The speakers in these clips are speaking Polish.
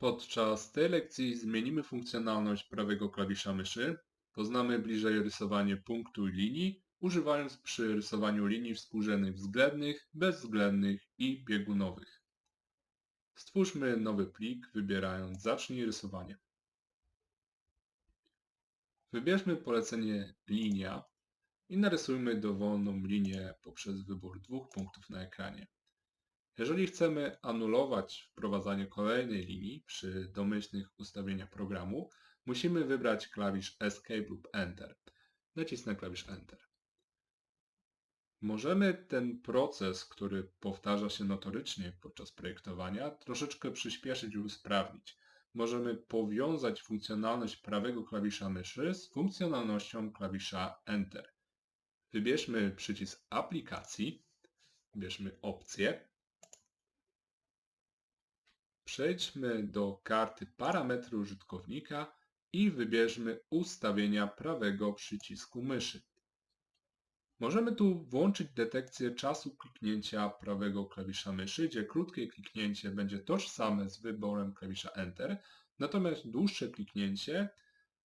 Podczas tej lekcji zmienimy funkcjonalność prawego klawisza myszy. Poznamy bliżej rysowanie punktu i linii, używając przy rysowaniu linii współrzędnych względnych, bezwzględnych i biegunowych. Stwórzmy nowy plik, wybierając Zacznij rysowanie. Wybierzmy polecenie Linia i narysujmy dowolną linię poprzez wybór dwóch punktów na ekranie. Jeżeli chcemy anulować wprowadzanie kolejnej linii przy domyślnych ustawieniach programu, musimy wybrać klawisz Escape lub Enter. Nacisnę klawisz Enter. Możemy ten proces, który powtarza się notorycznie podczas projektowania, troszeczkę przyspieszyć lub usprawnić. Możemy powiązać funkcjonalność prawego klawisza myszy z funkcjonalnością klawisza Enter. Wybierzmy przycisk Aplikacji, wybierzmy opcję, Przejdźmy do karty parametry użytkownika i wybierzmy ustawienia prawego przycisku myszy. Możemy tu włączyć detekcję czasu kliknięcia prawego klawisza myszy, gdzie krótkie kliknięcie będzie tożsame z wyborem klawisza Enter, natomiast dłuższe kliknięcie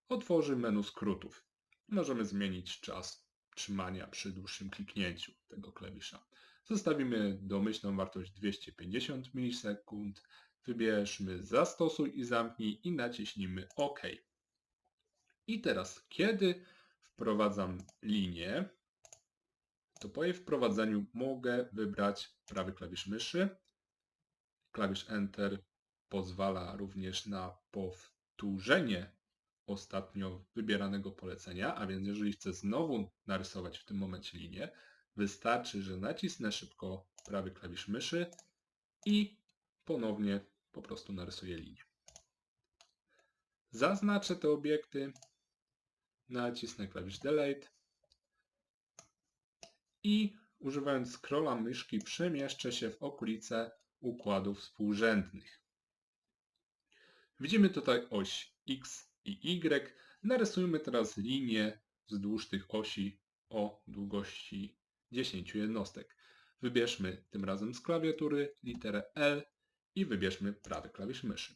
otworzy menu skrótów. Możemy zmienić czas trzymania przy dłuższym kliknięciu tego klawisza. Zostawimy domyślną wartość 250 milisekund, Wybierzmy zastosuj i zamknij i naciśnijmy OK. I teraz, kiedy wprowadzam linię, to po jej wprowadzeniu mogę wybrać prawy klawisz myszy. Klawisz Enter pozwala również na powtórzenie ostatnio wybieranego polecenia, a więc jeżeli chcę znowu narysować w tym momencie linię, wystarczy, że nacisnę szybko prawy klawisz myszy i ponownie po prostu narysuję linię. Zaznaczę te obiekty, nacisnę klawisz Delete i używając scrolla myszki przemieszczę się w okolice układów współrzędnych. Widzimy tutaj oś X i Y. Narysujmy teraz linię wzdłuż tych osi o długości 10 jednostek. Wybierzmy tym razem z klawiatury literę L i wybierzmy prawy klawisz myszy.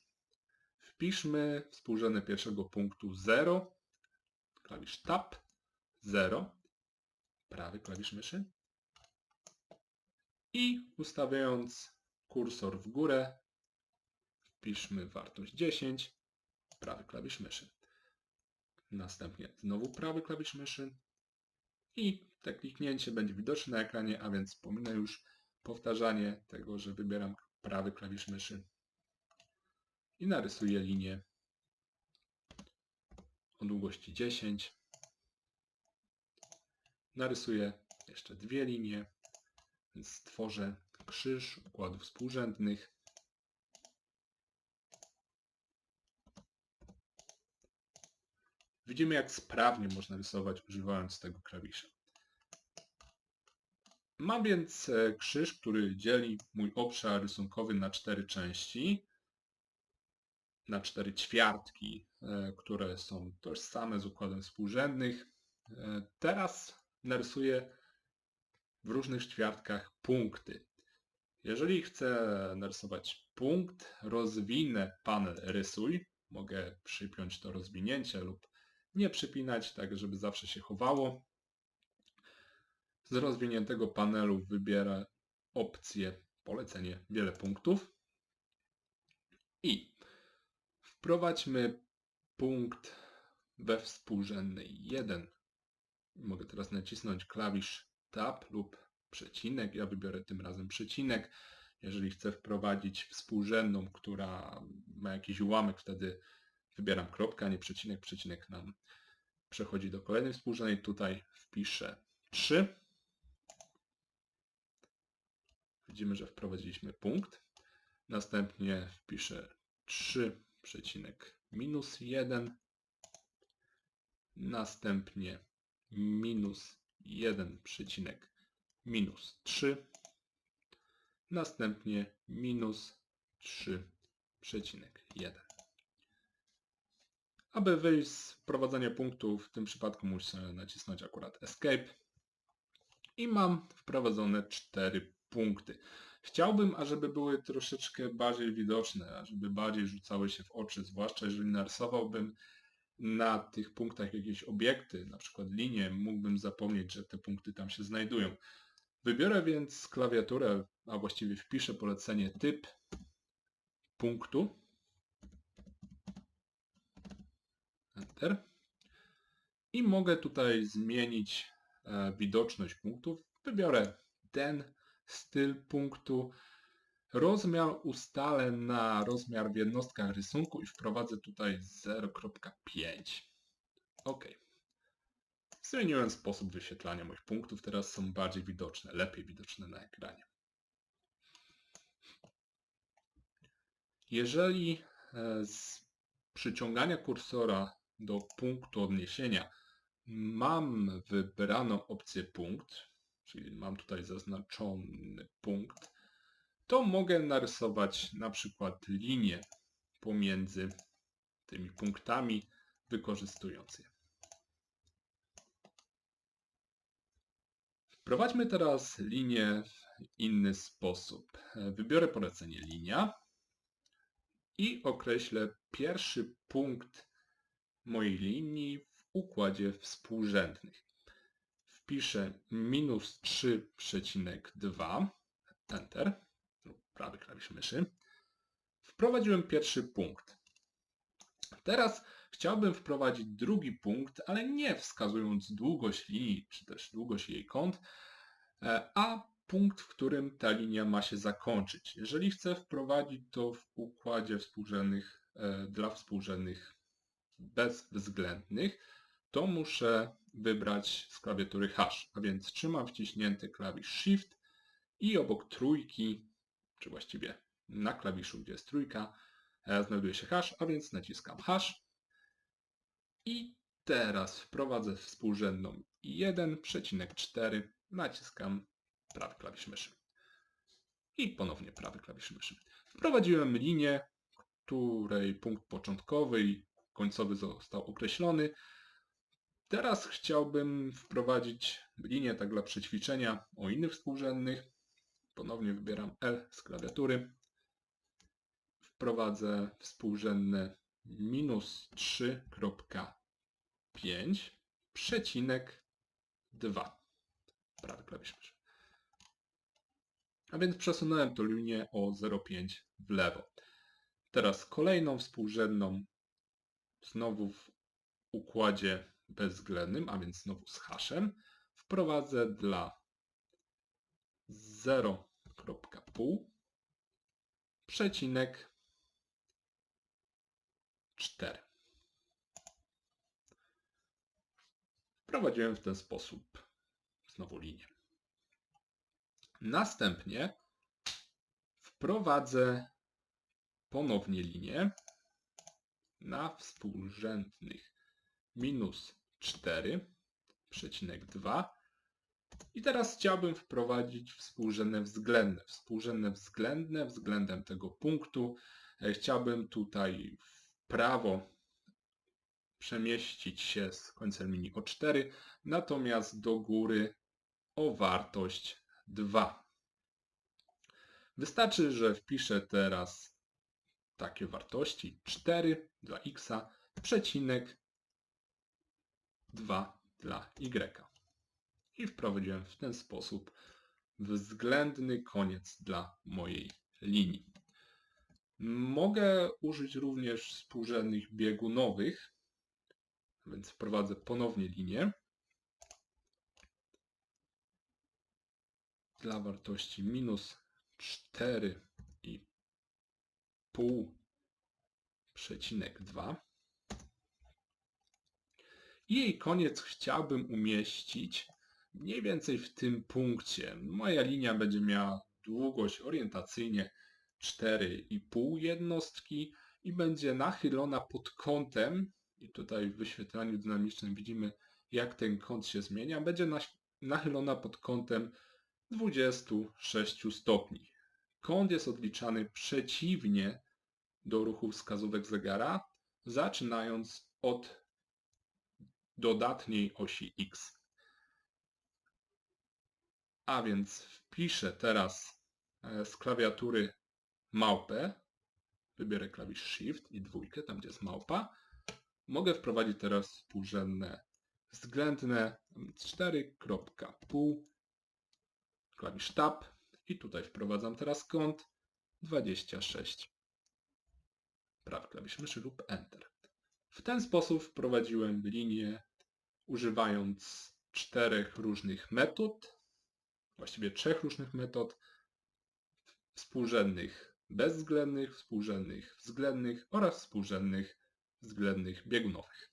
Wpiszmy współrzędne pierwszego punktu 0, klawisz Tab, 0, prawy klawisz myszy i ustawiając kursor w górę wpiszmy wartość 10, prawy klawisz myszy. Następnie znowu prawy klawisz myszy i te kliknięcie będzie widoczne na ekranie, a więc pominę już powtarzanie tego, że wybieram prawy klawisz myszy i narysuję linię o długości 10. Narysuję jeszcze dwie linie, więc stworzę krzyż układów współrzędnych. Widzimy jak sprawnie można rysować używając tego klawisza. Mam więc e, krzyż, który dzieli mój obszar rysunkowy na cztery części, na cztery ćwiartki, e, które są tożsame z układem współrzędnych. E, teraz narysuję w różnych ćwiartkach punkty. Jeżeli chcę narysować punkt, rozwinę panel rysuj. Mogę przypiąć to rozwinięcie lub nie przypinać, tak żeby zawsze się chowało. Z rozwiniętego panelu wybierę opcję polecenie wiele punktów i wprowadźmy punkt we współrzędnej 1. Mogę teraz nacisnąć klawisz Tab lub przecinek. Ja wybiorę tym razem przecinek. Jeżeli chcę wprowadzić współrzędną, która ma jakiś ułamek, wtedy wybieram kropkę, a nie przecinek. Przecinek nam przechodzi do kolejnej współrzędnej. Tutaj wpiszę 3. Widzimy, że wprowadziliśmy punkt. Następnie wpiszę 3 przecinek minus 1. Następnie minus 1 przecinek minus 3. Następnie minus 3 przecinek 1. Aby wyjść z wprowadzenia punktu, w tym przypadku muszę nacisnąć akurat Escape. I mam wprowadzone 4 punkty. Chciałbym, ażeby były troszeczkę bardziej widoczne, ażeby bardziej rzucały się w oczy, zwłaszcza jeżeli narysowałbym na tych punktach jakieś obiekty, na przykład linie, mógłbym zapomnieć, że te punkty tam się znajdują. Wybiorę więc klawiaturę, a właściwie wpiszę polecenie typ punktu. Enter. I mogę tutaj zmienić e, widoczność punktów. Wybiorę ten styl punktu. Rozmiar ustalę na rozmiar w jednostkach rysunku i wprowadzę tutaj 0.5. OK. Zmieniłem sposób wyświetlania moich punktów. Teraz są bardziej widoczne, lepiej widoczne na ekranie. Jeżeli e, z przyciągania kursora do punktu odniesienia mam wybraną opcję punkt, czyli mam tutaj zaznaczony punkt, to mogę narysować na przykład linię pomiędzy tymi punktami, wykorzystując je. Wprowadźmy teraz linię w inny sposób. Wybiorę polecenie linia i określę pierwszy punkt mojej linii w układzie współrzędnych. Wpiszę minus 3,2, Enter, prawy klawisz myszy. Wprowadziłem pierwszy punkt. Teraz chciałbym wprowadzić drugi punkt, ale nie wskazując długość linii, czy też długość jej kąt, e, a punkt, w którym ta linia ma się zakończyć. Jeżeli chcę wprowadzić to w układzie współrzędnych e, dla współrzędnych bezwzględnych, to muszę wybrać z klawiatury hash, a więc trzymam wciśnięty klawisz Shift i obok trójki, czy właściwie na klawiszu, gdzie jest trójka, e, znajduje się hash, a więc naciskam hash i teraz wprowadzę współrzędną 1,4, naciskam prawy klawisz myszy. I ponownie prawy klawisz myszy. Wprowadziłem linię, której punkt początkowy i końcowy został określony. Teraz chciałbym wprowadzić linię tak dla przećwiczenia o innych współrzędnych. Ponownie wybieram L z klawiatury. Wprowadzę współrzędne minus 3.5 przecinek 2. Prawy klawisz. A więc przesunąłem tę linię o 0,5 w lewo. Teraz kolejną współrzędną znowu w układzie bezwzględnym, a więc znowu z hashem, wprowadzę dla 0.5 przecinek 4. Wprowadziłem w ten sposób znowu linię. Następnie wprowadzę ponownie linię na współrzędnych minus 4,2 i teraz chciałbym wprowadzić współrzędne względne. Współrzędne względne względem tego punktu. E, chciałbym tutaj w prawo przemieścić się z końcem linii o 4, natomiast do góry o wartość 2. Wystarczy, że wpiszę teraz takie wartości 4 dla x, przecinek 2 dla y. I wprowadziłem w ten sposób względny koniec dla mojej linii. Mogę użyć również współrzędnych biegunowych, więc wprowadzę ponownie linię. Dla wartości minus 4,5 przecinek 2. I jej koniec chciałbym umieścić mniej więcej w tym punkcie. Moja linia będzie miała długość orientacyjnie 4,5 jednostki i będzie nachylona pod kątem, i tutaj w wyświetlaniu dynamicznym widzimy jak ten kąt się zmienia, będzie nachylona pod kątem 26 stopni. Kąt jest odliczany przeciwnie do ruchu wskazówek zegara, zaczynając od dodatniej osi x. A więc wpiszę teraz e, z klawiatury małpę, wybiorę klawisz Shift i dwójkę, tam gdzie jest małpa, mogę wprowadzić teraz współrzędne względne 4.5, klawisz Tab i tutaj wprowadzam teraz kąt 26. Prawy klawisz myszy lub Enter. W ten sposób wprowadziłem linię używając czterech różnych metod, właściwie trzech różnych metod, współrzędnych bezwzględnych, współrzędnych względnych oraz współrzędnych względnych biegunowych.